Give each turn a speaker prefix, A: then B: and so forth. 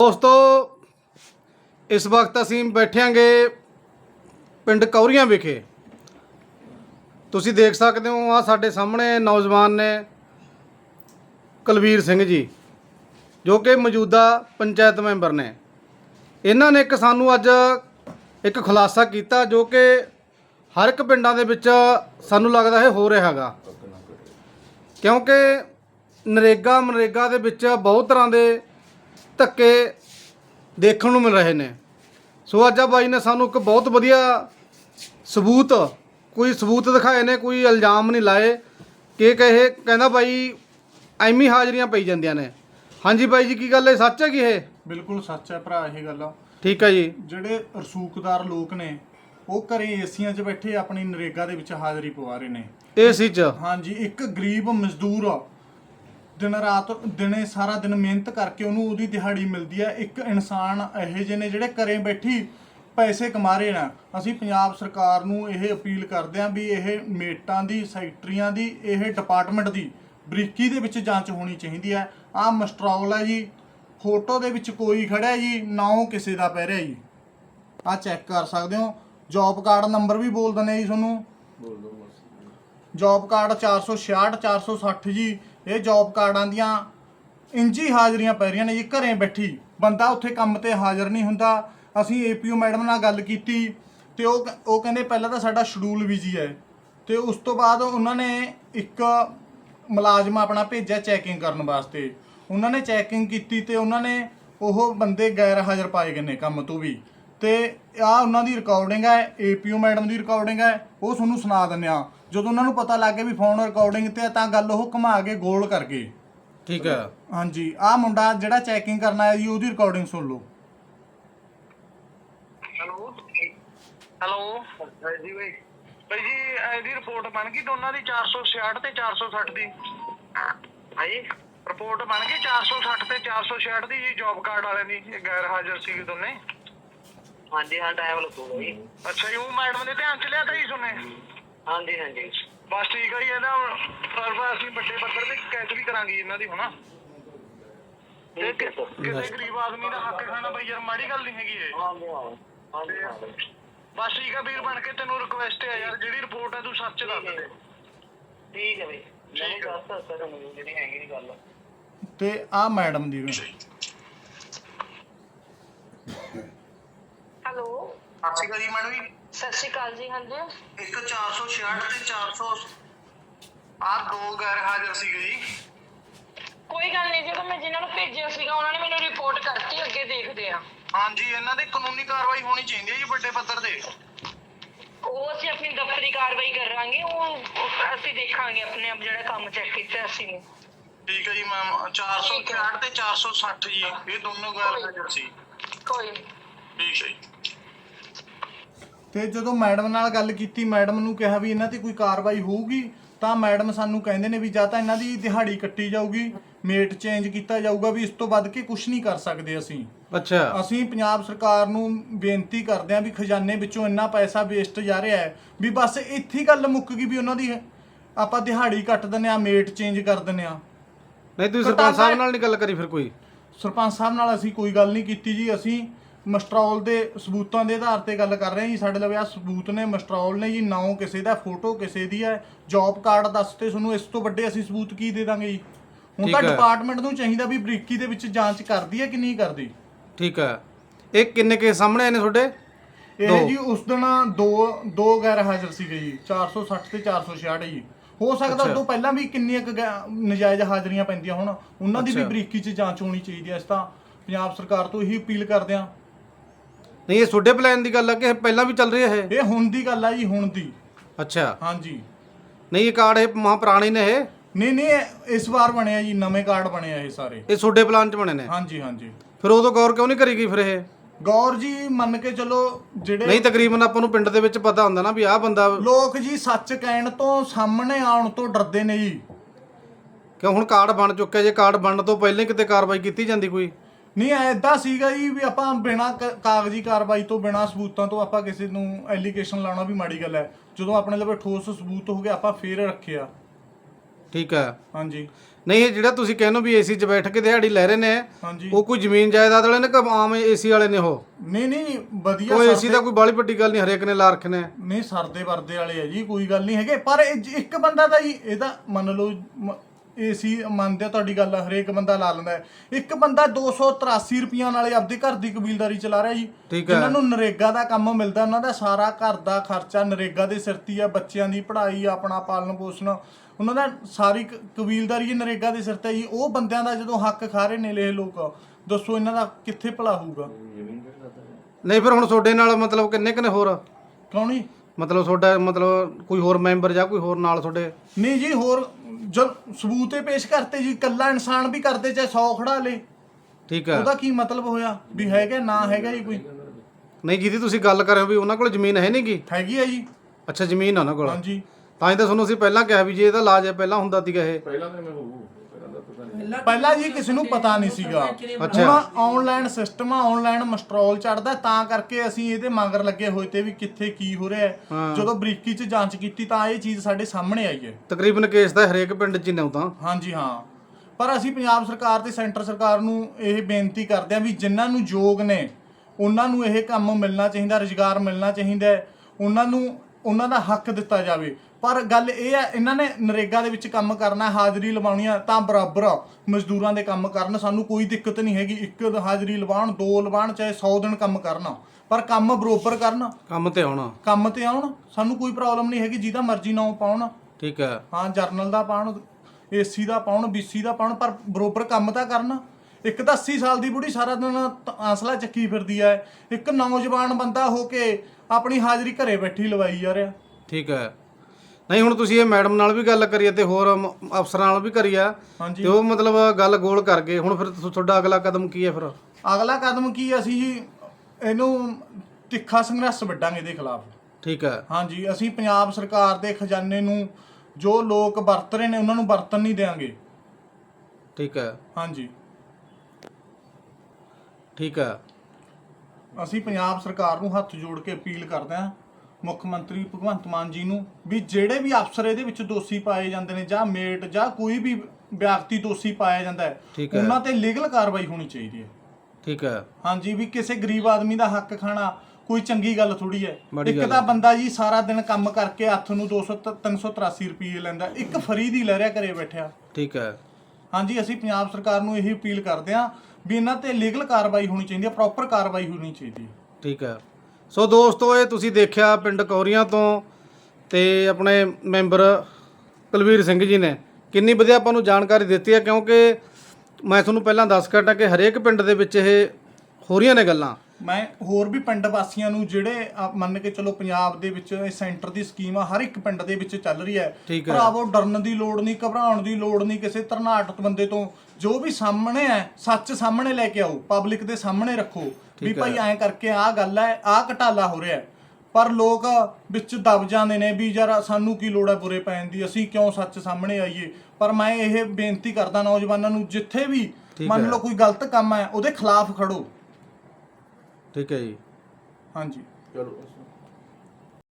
A: ਦੋਸਤੋ, ਇਸ ਵਕਤ ਅਸੀਂ ਬੈਠਿਆਂਗੇ ਪਿੰਡ ਕੌਰੀਆਂ ਵਿਖੇ। ਤੁਸੀਂ ਦੇਖ ਸਕਦੇ ਹੋ ਆ ਸਾਡੇ ਸਾਹਮਣੇ ਨੌਜਵਾਨ ਨੇ ਕੁਲਵੀਰ ਸਿੰਘ ਜੀ, ਜੋ ਕਿ ਮੌਜੂਦਾ ਪੰਚਾਇਤ ਮੈਂਬਰ ਨੇ। ਇਹਨਾਂ ਨੇ ਇੱਕ ਸਾਨੂੰ ਅੱਜ ਇੱਕ ਖੁਲਾਸਾ ਕੀਤਾ, ਜੋ ਕਿ ਹਰ ਇੱਕ ਪਿੰਡਾਂ ਦੇ ਵਿੱਚ ਸਾਨੂੰ ਲੱਗਦਾ ਹੈ ਹੋ ਰਿਹਾ ਹੈਗਾ। ਕਿਉਂਕਿ ਨਰੇਗਾ ਮਨਰੇਗਾ ਦੇ ਵਿੱਚ ਬਹੁਤ ਤਰ੍ਹਾਂ ਦੇ ਧੱਕੇ ਦੇਖਣ ਨੂੰ ਮਿਲ ਰਹੇ ਨੇ। ਸੋ ਅੱਜ ਆ ਬਾਈ ਨੇ ਸਾਨੂੰ ਇੱਕ ਬਹੁਤ ਵਧੀਆ ਸਬੂਤ ਕੋਈ ਸਬੂਤ ਦਿਖਾਏ ਨੇ ਕੋਈ ਇਲਜ਼ਾਮ ਨਹੀਂ ਲਾਏ ਕਿ ਕਹੇ ਕਹਿੰਦਾ ਬਾਈ ਹੀ ਹਾਜ਼ਰੀਆਂ ਪਈ ਜਾਂਦੀਆਂ ਨੇ। ਹਾਂਜੀ ਬਾਈ ਜੀ ਕੀ ਗੱਲ ਹੈ? ਸੱਚ ਹੈ ਕੀ ਇਹ?
B: ਬਿਲਕੁਲ ਸੱਚ ਹੈ ਭਰਾ ਇਹ ਗੱਲ
A: ਠੀਕ ਹੈ ਜੀ।
B: ਜਿਹੜੇ ਰਸੂਕਦਾਰ ਲੋਕ ਨੇ ਉਹ ਘਰੇ ਏਸੀਆਂ 'ਚ ਬੈਠੇ ਆਪਣੀ ਨਰੇਗਾ ਦੇ ਵਿੱਚ ਹਾਜ਼ਰੀ ਪਵਾ ਰਹੇ ਨੇ।
A: ਇਹ ਸੀ ਚ?
B: ਹਾਂਜੀ ਇੱਕ ਗਰੀਬ ਮਜ਼ਦੂਰ ਦਿਨ ਰਾਤ ਦਿਨੇ ਸਾਰਾ ਦਿਨ ਮਿਹਨਤ ਕਰਕੇ ਉਹਨੂੰ ਉਹਦੀ ਦਿਹਾੜੀ ਮਿਲਦੀ ਹੈ। ਇੱਕ ਇਨਸਾਨ ਇਹੋ ਜਿਹੇ ਨੇ ਜਿਹੜੇ ਘਰੇ ਬੈਠੀ ਪੈਸੇ ਕਮਾ ਰਹੇ ਨੇ। ਅਸੀਂ ਪੰਜਾਬ ਸਰਕਾਰ ਨੂੰ ਇਹ ਅਪੀਲ ਕਰਦੇ ਹਾਂ ਵੀ ਇਹ ਮੇਟਾਂ ਦੀ ਸੈਕਟਰੀਆਂ ਦੀ ਇਹ ਡਿਪਾਰਟਮੈਂਟ ਦੀ ਬਰੀਕੀ ਦੇ ਵਿੱਚ ਜਾਂਚ ਹੋਣੀ ਚਾਹੀਦੀ ਹੈ। ਆਹ ਮਸਟਰੋਲ ਹੈ ਜੀ। ਫੋਟੋ ਦੇ ਵਿੱਚ ਕੋਈ ਖੜਿਆ ਜੀ ਨਾ ਉਹ ਕਿਸੇ ਦਾ ਪੈ ਰਿਹਾ ਜੀ। ਆਹ ਚੈੱਕ ਕਰ ਸਕਦੇ ਹੋ। ਜੌਬ ਕਾਰਡ ਨੰਬਰ ਵੀ ਬੋਲ ਦਿੰਦੇ ਜੀ ਤੁਹਾਨੂੰ। ਜੌਬ ਕਾਰਡ 466 460 ਜੀ। ਇਹ ਜੌਬ ਕਾਰਡਾਂ ਦੀਆਂ ਇੰਜੀ ਹਾਜ਼ਰੀਆਂ ਪੈ ਰਹੀਆਂ ਨੇ ਜੀ, ਘਰੇ ਬੈਠੀ। ਬੰਦਾ ਉੱਥੇ ਕੰਮ ਤੇ ਹਾਜ਼ਰ ਨਹੀਂ ਹੁੰਦਾ। ਅਸੀਂ ਏਪੀਓ ਮੈਡਮ ਨਾਲ ਗੱਲ ਕੀਤੀ ਤੇ ਉਹ ਕ- ਉਹ ਕਹਿੰਦੇ ਪਹਿਲਾਂ ਤਾਂ ਸਾਡਾ ਸ਼ਡਿਊਲ ਬਿਜ਼ੀ ਹੈ। ਤੇ ਉਸ ਤੋਂ ਬਾਅਦ ਉਹਨਾਂ ਨੇ ਇੱਕ ਮੁਲਾਜ਼ਮ ਆਪਣਾ ਭੇਜਿਆ ਚੈਕਿੰਗ ਕਰਨ ਵਾਸਤੇ। ਉਹਨਾਂ ਨੇ ਚੈਕਿੰਗ ਕੀਤੀ ਤੇ ਉਹਨਾਂ ਨੇ ਉਹ ਬੰਦੇ ਗੈਰ ਹਾਜ਼ਰ ਪਾਏ ਗਏ ਨੇ ਕੰਮ ਤੋਂ ਵੀ। ਤੇ ਆ ਉਹਨਾਂ ਦੀ ਰਿਕਾਰਡਿੰਗ ਹੈ ਏਪੀਓ ਮੈਡਮ ਦੀ ਰਿਕਾਰਡਿੰਗ ਹੈ, ਉਹ ਤੁਹਾਨੂੰ ਸੁਣਾ ਦਿੰਦੇ ਆ ਜਦੋਂ ਉਹਨਾਂ ਨੂੰ ਪਤਾ ਲੱਗ ਗਿਆ ਵੀ ਫੋਨ ਰਿਕਾਰਡਿੰਗ ਤੇ ਆ ਤਾਂ ਗੱਲ ਉਹ ਘੁਮਾ ਕੇ ਗੋਲ ਕਰ ਗਏ।
A: ਠੀਕ ਹੈ।
B: ਹਾਂਜੀ ਆ ਮੁੰਡਾ ਜਿਹੜਾ ਚੈਕਿੰਗ ਕਰਨ ਆਇਆ ਜੀ ਉਹਦੀ ਰਿਕਾਰਡਿੰਗ ਸੁਣ ਲਓ।
C: ਹੈਲੋ। ਹੈਲੋ। ਜੀ ਬਾਈ। ਬਾਈ ਜੀ ਇਹਦੀ ਰਿਪੋਰਟ ਬਣ ਗਈ ਦੋਨਾਂ ਦੀ 466 ਤੇ 460 ਦੀ। ਹਾਂਜੀ। ਰਿਪੋਰਟ ਬਣ ਗਈ 460 ਤੇ 466 ਦੀ ਜੀ ਜੌਬ ਕਾਰਡ ਵਾਲਿਆਂ ਦੀ ਇਹ ਗੈਰ ਹਾਜ਼ਰ ਸੀ ਦੋਨੇ।
D: ਹਾਂਜੀ ਹਾਂ ਟਾਈਮ ਲੱਗੂਗਾ ਜੀ।
C: ਅੱਛਾ ਜੀ ਉਹ ਮੈਡਮ ਦੇ ਧਿਆਨ ਚ ਲਿਆ ਤਾਂ ਜੀ ਸੁਣੇ
D: ਹਾਂਜੀ ਹਾਂਜੀ।
C: ਬਸ ਠੀਕ ਹੈ ਜੀ ਇਹਦਾ ਸਰਵਾ ਅਸੀਂ ਵੱਡੇ ਪੱਧਰ ਤੇ ਕੈਚ ਵੀ ਕਰਾਂਗੇ ਜੀ ਇਹਨਾਂ ਦੀ ਹੁਣ ਤੇ ਕਿਸੇ ਗਰੀਬ ਆਦਮੀ ਦਾ ਹੱਕ ਖਾਣਾ ਬਈ ਯਾਰ ਮਾੜੀ ਗੱਲ ਨਹੀਂ ਹੈਗੀ ਇਹ।
D: ਹਾਂਜੀ ਹਾਂ ਹਾਂਜੀ ਹਾਂ
C: ਬਸ ਠੀਕ ਹੈ ਵੀਰ ਬਣ ਕੇ ਤੈਨੂੰ ਰਿਕੁਐਸਟ ਹੈ ਯਾਰ ਜਿਹੜੀ ਰਿਪੋਰਟ ਹੈ ਤੂੰ ਸੱਚ ਦੱਸ ਦੇ।
D: ਠੀਕ ਹੈ ਬਈ। ਜਿਹੜੀ ਹੈਗੀ ਦੀ ਗੱਲ।
B: ਤੇ ਆ ਮੈਡਮ ਦੀ ਵੀ।
E: ਹੈਲੋ।
C: ਸਤਿ ਸ਼੍ਰੀ ਅਕਾਲ ਜੀ ਮੈਡਮ ਜੀ।
E: ਸਤਿ ਸ਼੍ਰੀ ਅਕਾਲ ਜੀ ਹਾਂਜੀ।
C: ਇੱਕ 466 ਤੇ 400 ਆ ਦੋ ਗੈਰ ਹਾਜ਼ਰ ਸੀਗੇ ਜੀ।
E: ਕੋਈ ਗੱਲ ਨਹੀਂ ਜਦੋਂ ਮੈਂ ਜਿਨ੍ਹਾਂ ਨੂੰ ਭੇਜਿਆ ਸੀਗਾ ਉਹਨਾਂ ਨੇ ਮੈਨੂੰ ਰਿਪੋਰਟ ਕਰਤੀ ਅੱਗੇ ਦੇਖਦੇ ਆ।
C: ਹਾਂਜੀ ਇਹਨਾਂ ਤੇ ਕਾਨੂੰਨੀ ਕਾਰਵਾਈ ਹੋਣੀ ਚਾਹੀਦੀ ਹੈ ਜੀ ਵੱਡੇ ਪੱਧਰ ਤੇ।
E: ਉਹ ਅਸੀਂ ਆਪਣੀ ਦਫ਼ਤਰੀ ਕਾਰਵਾਈ ਕਰਾਂਗੇ ਉਹ ਉਹ ਅਸੀਂ ਦੇਖਾਂਗੇ ਆਪਣੇ ਆਪ ਜਿਹੜਾ ਕੰਮ ਚੈੱਕ ਕੀਤਾ ਅਸੀਂ ਨੇ
C: ਠੀਕ ਹੈ ਜੀ ਮੈਮ 466 ਤੇ 460 ਜੀ ਇਹ ਦੋਨੋਂ ਗੈਰ ਹਾਜ਼ਰ ਸੀ।
E: ਕੋਈ ਨੀ।
C: ਠੀਕ ਹੈ ਜੀ।
B: ਤੇ ਜਦੋਂ ਮੈਡਮ ਨਾਲ ਗੱਲ ਕੀਤੀ ਮੈਡਮ ਨੂੰ ਕਿਹਾ ਵੀ ਇਹਨਾਂ ਤੇ ਕੋਈ ਕਾਰਵਾਈ ਹੋਊਗੀ ਤਾਂ ਮੈਡਮ ਸਾਨੂੰ ਕਹਿੰਦੇ ਨੇ ਵੀ ਜਾਂ ਤਾਂ ਇਹਨਾਂ ਦੀ ਦਿਹਾੜੀ ਕੱਟੀ ਜਾਊਗੀ ਮੇਟ ਚੇਂਜ ਕੀਤਾ ਜਾਊਗਾ ਵੀ ਇਸ ਤੋਂ ਵੱਧ ਕੇ ਕੁਝ ਨਹੀਂ ਕਰ ਸਕਦੇ ਅਸੀਂ।
A: ਅੱਛਾ।
B: ਅਸੀਂ ਪੰਜਾਬ ਸਰਕਾਰ ਨੂੰ ਬੇਨਤੀ ਕਰਦੇ ਹਾਂ ਵੀ ਖਜ਼ਾਨੇ ਵਿੱਚੋਂ ਇੰਨਾ ਪੈਸਾ ਵੇਸਟ ਜਾ ਰਿਹਾ ਹੈ ਵੀ ਬਸ ਇੱਥੇ ਹੀ ਗੱਲ ਮੁੱਕ ਗਈ ਵੀ ਉਹਨਾਂ ਦੀ ਆਪਾਂ ਦਿਹਾੜੀ ਕੱਟ ਦਿੰਦੇ ਆ ਮੇਟ ਚੇਂਜ ਕਰ ਦਿੰਦੇ ਆ
A: ਨਹੀਂ ਤੁਸੀਂ ਸਰਪੰਚ ਸਾਹਿਬ ਨਾਲ ਨਹੀਂ ਗੱਲ ਕਰੀ ਫਿਰ ਕੋਈ?
B: ਸਰਪੰਚ ਸਾਹਿਬ ਨਾਲ ਅਸੀਂ ਕੋਈ ਗੱਲ ਨਹੀਂ ਕੀਤੀ ਜੀ ਅਸੀਂ ਮਸਟਰੋਲ ਦੇ ਸਬੂਤਾਂ ਦੇ ਆਧਾਰ ਤੇ ਗੱਲ ਕਰ ਰਹੇ ਹਾਂ ਜੀ ਸਾਡੇ ਲਵੇ ਆ ਸਬੂਤ ਨੇ ਮਸਟਰੋਲ ਨੇ ਜੀ ਨਾਮ ਕਿਸੇ ਦਾ ਫੋਟੋ ਕਿਸੇ ਦੀ ਹੈ ਜੌਬ ਕਾਰਡ ਦੱਸਤੇ ਤੁਹਾਨੂੰ ਇਸ ਤੋਂ ਵੱਡੇ ਅਸੀਂ ਸਬੂਤ ਕੀ ਦੇ ਦਾਂਗੇ ਜੀ ਹੁਣ
A: ਠੀਕ
B: ਤਾਂ
A: ਹੈ।
B: ਡਿਪਾਰਟਮੈਂਟ ਨੂੰ ਚਾਹੀਦਾ ਵੀ ਬਰੀਕੀ ਦੇ ਵਿੱਚ ਜਾਂਚ ਕਰਦੀ ਹੈ ਕਿ ਨਹੀਂ ਕਰਦੀ
A: ਠੀਕ ਹੈ ਇਹ ਕਿੰਨੇ ਕੇ ਸਾਹਮਣੇ ਆਏ ਨੇ ਤੁਹਾਡੇ
B: ਇਹ। ਜੀ ਉਸ ਦਿਨ ਦੋ ਦੋ ਗੈਰ ਹਾਜ਼ਰ ਸੀਗੇ ਜੀ 460 ਤੇ 466 ਜੀ ਹੋ ਸਕਦਾ
A: ਅੱਛਾ।
B: ਤੋਂ ਪਹਿਲਾਂ ਵੀ ਕਿੰਨੀਆਂ ਕੁ ਗੈ- ਨਜਾਇਜ਼ ਹਾਜ਼ਰੀਆਂ ਪੈਂਦੀਆਂ ਹੁਣ ਉਹਨਾਂ ਦੀ ਵੀ
A: ਅੱਛਾ।
B: ਬਰੀਕੀ 'ਚ ਜਾਂਚ ਹੋਣੀ ਚਾਹੀਦੀ ਹੈ ਇਸ ਤਾਂ ਪੰਜਾਬ ਸਰਕਾਰ ਤੋਂ ਇਹੀ ਅਪੀਲ ਕਰਦੇ ਹਾਂ
A: ਨਹੀਂ ਇਹ ਤੁਹਾਡੇ ਪਲਾਨ ਦੀ ਗੱਲ ਹੈ ਕਿ ਇਹ ਪਹਿਲਾਂ ਵੀ ਚੱਲ ਰਹੀ ਹੈ ਇਹ?
B: ਇਹ ਹੁਣ ਦੀ ਗੱਲ ਆ ਜੀ ਹੁਣ ਦੀ।
A: ਅੱਛਾ।
B: ਹਾਂਜੀ।
A: ਨਹੀਂ ਇਹ ਕਾਰਡ ਇਹ ਮਹਾ ਪੁਰਾਣੇ ਨੇ ਇਹ?
B: ਨਹੀਂ ਨਹੀਂ ਇਹ ਇਸ ਵਾਰ ਬਣਿਆ ਜੀ ਨਵੇਂ ਕਾਰਡ ਬਣੇ ਆ ਇਹ ਸਾਰੇ।
A: ਇਹ ਤੁਹਾਡੇ ਪਲਾਨ 'ਚ ਬਣੇ ਨੇ?
B: ਹਾਂਜੀ ਹਾਂਜੀ।
A: ਫਿਰ ਉਦੋਂ ਗੌਰ ਕਿਉਂ ਨਹੀਂ ਕਰੀ ਗਈ ਫਿਰ ਇਹ?
B: ਗੌਰ ਜੀ ਮੰਨ ਕੇ ਚਲੋ ਜਿਹੜੇ
A: ਨਹੀਂ ਤਕਰੀਬਨ ਆਪਾਂ ਨੂੰ ਪਿੰਡ ਦੇ ਵਿੱਚ ਪਤਾ ਹੁੰਦਾ ਨਾ ਵੀ ਆਹ ਬੰਦਾ
B: ਲੋਕ ਜੀ ਸੱਚ ਕਹਿਣ ਤੋਂ ਸਾਹਮਣੇ ਆਉਣ ਤੋਂ ਡਰਦੇ ਨੇ ਜੀ।
A: ਕਿਉਂ ਹੁਣ ਕਾਰਡ ਬਣ ਚੁੱਕਿਆ ਜੇ ਕਾਰਡ ਬਣਨ ਤੋਂ ਪਹਿਲਾਂ ਹੀ ਕਿਤੇ ਕਾਰਵਾਈ ਕੀਤੀ ਜਾਂਦੀ ਕੋਈ?
B: ਨਹੀਂ ਐਦਾਂ ਸੀਗਾ ਜੀ ਵੀ ਆਪਾਂ ਬਿਨਾ ਕਾਗਜ਼ੀ ਕਾਰਵਾਈ ਤੋਂ ਬਿਨਾ ਸਬੂਤਾਂ ਤੋਂ ਆਪਾਂ ਕਿਸੇ ਨੂੰ ਐਲੀਗੇਸ਼ਨ ਲਾਉਣਾ ਵੀ ਮਾੜੀ ਗੱਲ ਹੈ। ਜਦੋਂ ਆਪਣੇ ਲਵੇ ਠੋਸ ਸਬੂਤ ਹੋ ਗਏ ਆਪਾਂ ਫੇਰ ਰੱਖਿਆ।
A: ਠੀਕ ਹੈ।
B: ਹਾਂਜੀ।
A: ਨਹੀਂ ਇਹ ਜਿਹੜਾ ਤੁਸੀਂ ਕਹਿੰਦੇ ਹੋ ਵੀ ਏਸੀ 'ਚ ਬੈਠ ਕੇ ਦਿਹਾੜੀ ਲੈ ਰਹੇ ਨੇ
B: ਹਾਂਜੀ।
A: ਉਹ ਕੋਈ ਜ਼ਮੀਨ ਜਾਇਦਾਦ ਵਾਲੇ ਨੇ ਕਿ ਆਮ ਏਸੀ ਵਾਲੇ ਨੇ ਉਹ?
B: ਨਹੀਂ ਨਹੀਂ ਵਧੀਆ
A: ਉਹ ਏਸੀ ਦਾ ਕੋਈ ਬਾਲੀ ਵੱਡੀ ਗੱਲ ਨਹੀਂ ਹਰੇਕ ਨੇ ਲਾ ਰੱਖੇ ਨੇ
B: ਨਹੀਂ ਸਰਦੇ ਵਰਦੇ ਵਾਲੇ ਆ ਜੀ ਕੋਈ ਗੱਲ ਨਹੀਂ ਹੈਗੇ। ਪਰ ਇਹ ਜ- ਇੱਕ ਬੰਦਾ ਤਾਂ ਜੀ ਇਹਦਾ ਮੰਨ ਲਓ ਏਸੀ ਮੰਨਦੇ ਆ ਤੁਹਾਡੀ ਗੱਲ ਹਰੇਕ ਬੰਦਾ ਲਾ ਲੈਂਦਾ ਹੈ। ਇੱਕ ਬੰਦਾ 283 ਰੁਪਈਆ ਨਾਲੇ ਆਪਦੇ ਘਰ ਦੀ ਕਬੀਲਦਾਰੀ ਚਲਾ ਰਿਹਾ ਜੀ।
A: ਠੀਕ ਹੈ।
B: ਜਿਨ੍ਹਾਂ ਨੂੰ ਨਰੇਗਾ ਦਾ ਕੰਮ ਮਿਲਦਾ ਉਹਨਾਂ ਦਾ ਸਾਰਾ ਘਰ ਦਾ ਖਰਚਾ ਨਰੇਗਾ ਦੇ ਸਿਰ ਤੇ ਹੀ ਆ। ਬੱਚਿਆਂ ਦੀ ਪੜ੍ਹਾਈ ਆਪਣਾ ਪਾਲਣ ਪੋਸ਼ਣ ਉਹਨਾਂ ਦਾ ਸਾਰੀ ਕ- ਕਬੀਲਦਾਰੀ ਨਰੇਗਾ ਦੇ ਸਿਰ ਤੇ ਜੀ। ਉਹ ਬੰਦਿਆਂ ਦਾ ਜਦੋਂ ਹੱਕ ਖਾ ਰਹੇ ਨੇ ਇਹ ਲੋਕ ਦੱਸੋ ਇਹਨਾਂ ਦਾ ਕਿੱਥੇ ਭਲਾ ਹੋਊਗਾ?
A: ਨਹੀਂ ਫਿਰ ਹੁਣ ਤੁਹਾਡੇ ਨਾਲ ਮਤਲਬ ਕਿੰਨੇ ਕਿੰਨੇ ਹੋਰ?
B: ਕੌਣ
A: ਮਤਲਬ ਤੁਹਾਡਾ ਮਤਲਬ ਕੋਈ ਹੋਰ ਮੈਂਬਰ ਜਾਂ ਕੋਈ ਹੋਰ ਨਾਲ ਤੁਹਾਡੇ
B: ਨਹੀਂ ਜੀ ਹੋਰ ਜਦ ਸਬੂਤ ਹੀ ਪੇਸ਼ ਕਰਤੇ ਜੀ ਕੱਲਾ ਇਨਸਾਨ ਵੀ ਕਰਦੇ ਚਾਹੇ 100 ਖੜਾ ਲੇ।
A: ਠੀਕ ਹੈ।
B: ਉਹਦਾ ਕੀ ਮਤਲਬ ਹੋਇਆ? ਵੀ ਹੈਗਾ ਨਾ ਹੈਗਾ ਜੀ ਕੋਈ?
A: ਨਹੀਂ ਜਿਹਦੀ ਤੁਸੀਂ ਗੱਲ ਕਰ ਰਹੇ ਹੋ ਵੀ ਉਹਨਾਂ ਕੋਲ ਜ਼ਮੀਨ ਹੈ ਨਹੀਂਗੀ
B: ਹੈਗੀ ਆ ਜੀ।
A: ਅੱਛਾ ਜ਼ਮੀਨ ਆ ਉਹਨਾਂ ਕੋਲ।
B: ਹਾਂਜੀ।
A: ਤਾਂ ਹੀ ਤਾਂ ਤੁਹਾਨੂੰ ਅਸੀਂ ਪਹਿਲਾਂ ਕਿਹਾ ਵੀ ਜੇ ਇਹਦਾ ਇਲਾਜ ਹੈ ਪਹਿਲਾਂ ਹੁੰਦਾ ਸੀਗਾ ਇਹ।
B: ਪਹਿਲਾਂ ਜੀ ਕਿਸੇ ਨੂੰ ਪਤਾ ਨਹੀਂ ਸੀਗਾ।
A: ਅੱਛਾ।
B: ਹੁਣ ਆਨਲਾਈਨ ਸਿਸਟਮ ਆ ਆਨਲਾਈਨ ਮਸਟਰੋਲ ਚੜਦਾ ਤਾਂ ਕਰਕੇ ਅਸੀਂ ਇਹਦੇ ਮਗਰ ਲੱਗੇ ਹੋਏ ਤੇ ਵੀ ਕਿੱਥੇ ਕੀ ਹੋ ਰਿਹਾ ਹਾਂ। ਜਦੋਂ ਬਰੀਕੀ 'ਚ ਜਾਂਚ ਕੀਤੀ ਤਾਂ ਇਹ ਚੀਜ਼ ਸਾਡੇ ਸਾਹਮਣੇ ਆਈ ਹੈ।
A: ਤਕਰੀਬਨ ਕੇਸ ਤਾਂ ਹਰੇਕ ਪਿੰਡ 'ਚ ਹੀ ਨੇ ਉਹ ਤਾਂ।
B: ਹਾਂਜੀ ਹਾਂ। ਪਰ ਅਸੀਂ ਪੰਜਾਬ ਸਰਕਾਰ ਤੇ ਸੈਂਟਰ ਸਰਕਾਰ ਨੂੰ ਇਹ ਬੇਨਤੀ ਕਰਦੇ ਹਾਂ ਵੀ ਜਿਨ੍ਹਾਂ ਨੂੰ ਯੋਗ ਨੇ ਉਹਨਾਂ ਨੂੰ ਇਹ ਕੰਮ ਮਿਲਣਾ ਚਾਹੀਦਾ ਰੁਜ਼ਗਾਰ ਮਿਲਣਾ ਚਾਹੀਦਾ ਹੈ, ਉਹਨਾਂ ਨੂੰ ਉਹਨਾਂ ਦਾ ਹੱਕ ਦਿੱਤਾ ਜਾਵੇ। ਪਰ ਗੱਲ ਇਹ ਹੈ ਇਹਨਾਂ ਨੇ ਨਰੇਗਾ ਦੇ ਵਿੱਚ ਕੰਮ ਕਰਨਾ ਹਾਜ਼ਰੀ ਲਵਾਉਣੀ ਆ ਤਾਂ ਬਰਾਬਰ ਮਜ਼ਦੂਰਾਂ ਦੇ ਕੰਮ ਕਰਨ ਸਾਨੂੰ ਕੋਈ ਦਿੱਕਤ ਨਹੀਂ ਹੈਗੀ। ਇੱਕ ਹਾਜ਼ਰੀ ਲਵਾਉਣ ਦੋ ਲਵਾਉਣ ਚਾਹੇ 100 ਦਿਨ ਕੰਮ ਕਰਨ। ਪਰ ਕੰਮ ਬਰੋਬਰ ਕਰਨ।
A: ਕੰਮ ਤੇ ਆਉਣਾ।
B: ਕੰਮ ਤੇ ਆਉਣ ਸਾਨੂੰ ਕੋਈ ਪ੍ਰੋਬਲਮ ਨਹੀਂ ਹੈਗੀ ਜਿਹਦਾ ਮਰਜ਼ੀ ਨਾਮ ਪਾਉਣ।
A: ਠੀਕ ਹੈ।
B: ਹਾਂ ਜਰਨਲ ਦਾ ਪਾਉਣ ਏਸੀ ਦਾ ਪਾਉਣ ਬੀਸੀ ਦਾ ਪਾਉਣ ਪਰ ਬਰੋਬਰ ਕੰਮ ਤਾਂ ਕਰਨ। ਇੱਕ ਤਾਂ 80 ਸਾਲ ਦੀ ਬੁੜੀ ਸਾਰਾ ਦਿਨ ਆਸਲਾ ਚੱਕੀ ਫਿਰਦੀ ਐ। ਇੱਕ ਨੌਜਵਾਨ ਬੰਦਾ ਹੋ ਕੇ ਆਪਣੀ ਹਾਜ਼ਰੀ ਘਰੇ ਬੈਠੀ ਲਵਾਈ ਜਾ ਰਿਹਾ।
A: ਠੀਕ ਹੈ ਨਹੀਂ ਹੁਣ ਤੁਸੀਂ ਇਹ ਮੈਡਮ ਨਾਲ ਵੀ ਗੱਲ ਕਰੀ ਹੈ ਤੇ ਹੋਰ ਮ- ਅਫਸਰਾਂ ਨਾਲ ਵੀ ਕਰੀ ਆ
B: ਹਾਂਜੀ।
A: ਤੇ ਉਹ ਮਤਲਬ ਗੱਲ ਗੋਲ ਕਰ ਗਏ। ਹੁਣ ਫਿਰ ਤੁ- ਤੁਹਾਡਾ ਅਗਲਾ ਕਦਮ ਕੀ ਹੈ ਫਿਰ?
B: ਅਗਲਾ ਕਦਮ ਕੀ ਅਸੀਂ ਜੀ ਇਹਨੂੰ ਤਿੱਖਾ ਸੰਘਰਸ਼ ਵੱਡਾਂਗੇ ਇਹਦੇ ਖਿਲਾਫ।
A: ਠੀਕ ਹੈ
B: ਹਾਂਜੀ ਅਸੀਂ ਪੰਜਾਬ ਸਰਕਾਰ ਦੇ ਖਜ਼ਾਨੇ ਨੂੰ ਜੋ ਲੋਕ ਵਰਤ ਰਹੇ ਨੇ ਉਹਨਾਂ ਨੂੰ ਵਰਤਣ ਨਹੀਂ ਦੇਵਾਂਗੇ
A: ਠੀਕ ਹੈ
B: ਹਾਂਜੀ।
A: ਠੀਕ ਹੈ
B: ਅਸੀਂ ਪੰਜਾਬ ਸਰਕਾਰ ਨੂੰ ਹੱਥ ਜੋੜ ਕੇ ਅਪੀਲ ਕਰਦੇ ਹਾਂ ਮੁੱਖ ਮੰਤਰੀ ਭਗਵੰਤ ਮਾਨ ਜੀ ਨੂੰ ਵੀ ਜਿਹੜੇ ਵੀ ਅਫਸਰ ਇਹਦੇ ਵਿੱਚ ਦੋਸ਼ੀ ਪਾਏ ਜਾਂਦੇ ਨੇ ਜਾਂ ਮੇਟ ਜਾਂ ਕੋਈ ਵੀ ਵਿਅਕਤੀ ਦੋਸ਼ੀ ਪਾਇਆ ਜਾਂਦਾ ਹੈ
A: ਠੀਕ ਹੈ।
B: ਉਹਨਾਂ ਤੇ ਲੀਗਲ ਕਾਰਵਾਈ ਹੋਣੀ ਚਾਹੀਦੀ ਹੈ।
A: ਠੀਕ ਹੈ।
B: ਹਾਂਜੀ ਵੀ ਕਿਸੇ ਗਰੀਬ ਆਦਮੀ ਦਾ ਹੱਕ ਖਾਣਾ ਕੋਈ ਚੰਗੀ ਗੱਲ ਥੋੜੀ ਹੈ। ਇੱਕ
A: ਗੱਲ
B: ਤਾਂ
A: ਹੈ।
B: ਬੰਦਾ ਜੀ ਸਾਰਾ ਦਿਨ ਕੰਮ ਕਰਕੇ ਹੱਥ ਨੂੰ 200 ਤ- 383 ਰੁਪਏ ਲੈਂਦਾ ਇੱਕ ਫਰੀ ਦੀ ਲੈ ਰਿਹਾ ਘਰੇ ਬੈਠਿਆ।
A: ਠੀਕ ਹੈ।
B: ਹਾਂਜੀ, ਅਸੀਂ ਪੰਜਾਬ ਸਰਕਾਰ ਨੂੰ ਇਹੀ ਅਪੀਲ ਕਰਦੇ ਹਾਂ ਵੀ ਇਹਨਾਂ ਤੇ ਲੀਗਲ ਕਾਰਵਾਈ ਹੋਣੀ ਚਾਹੀਦੀ ਹੈ, ਪ੍ਰੋਪਰ ਕਾਰਵਾਈ ਹੋਣੀ ਚਾਹੀਦੀ ਹੈ।
A: ਠੀਕ ਹੈ। ਸੋ ਦੋਸਤੋ, ਇਹ ਤੁਸੀਂ ਦੇਖਿਆ ਪਿੰਡ ਕੌਰੀਆਂ ਤੋਂ ਤੇ ਆਪਣੇ ਮੈਂਬਰ ਕੁਲਵੀਰ ਸਿੰਘ ਜੀ ਨੇ। ਕਿੰਨੀ ਵਧੀਆ ਆਪਾਂ ਨੂੰ ਜਾਣਕਾਰੀ ਦਿੱਤੀ ਹੈ ਕਿਉਂਕਿ ਮੈਂ ਤੁਹਾਨੂੰ ਪਹਿਲਾਂ ਦੱਸ ਕੱਟਾਂ ਕਿ ਹਰੇਕ ਪਿੰਡ ਦੇ ਵਿੱਚ ਇਹ ਹੋ ਰਹੀਆਂ ਨੇ ਗੱਲਾਂ।
B: ਮੈਂ ਹੋਰ ਵੀ ਪਿੰਡ ਵਾਸੀਆਂ ਨੂੰ ਜਿਹੜੇ ਆ, ਮੰਨ ਕੇ ਚਲੋ ਪੰਜਾਬ ਦੇ ਵਿੱਚ ਇਹ ਸੈਂਟਰ ਦੀ ਸਕੀਮ ਆ ਹਰ ਇੱਕ ਪਿੰਡ ਦੇ ਵਿੱਚ ਚੱਲ ਰਹੀ ਹੈ
A: ਠੀਕ ਹੈ।
B: ਭਰਾਵੋ ਡਰਨ ਦੀ ਲੋੜ ਨਹੀਂ ਘਬਰਾਉਣ ਦੀ ਲੋੜ ਨਹੀਂ ਕਿਸੇ ਤਰਨਾਟਕ ਬੰਦੇ ਤੋਂ ਜੋ ਵੀ ਸਾਹਮਣੇ ਹੈ ਸੱਚ ਸਾਹਮਣੇ ਲੈ ਕੇ ਆਓ ਪਬਲਿਕ ਦੇ ਸਾਹਮਣੇ ਰੱਖੋ ਵੀ। ਭਾਈ ਐਂ ਕਰਕੇ ਆਹ ਗੱਲ ਹੈ ਆਹ ਘਟਾਲਾ ਹੋ ਰਿਹਾ ਹੈ ਪਰ ਲੋਕ ਵਿੱਚ ਦਬ ਜਾਂਦੇ ਨੇ ਵੀ ਯਾਰ ਸਾਨੂੰ ਕੀ ਲੋੜ ਹੈ ਬੁਰੇ ਪੈਣ ਦੀ ਅਸੀਂ ਕਿਉਂ ਸੱਚ ਸਾਹਮਣੇ ਆਈਏ ਪਰ ਮੈਂ ਇਹ ਬੇਨਤੀ ਕਰਦਾ ਨੌਜਵਾਨਾਂ ਨੂੰ ਜਿੱਥੇ ਵੀ
A: ਠੀਕ
B: ਮੰਨ
A: ਹੈ।
B: ਲਓ ਕੋਈ ਗਲਤ ਕੰਮ ਹੈ ਉਹਦੇ ਖਿਲਾਫ ਖੜੋ
A: ਠੀਕ ਹੈ ਜੀ।
B: ਹਾਂਜੀ।
F: ਚਲੋ।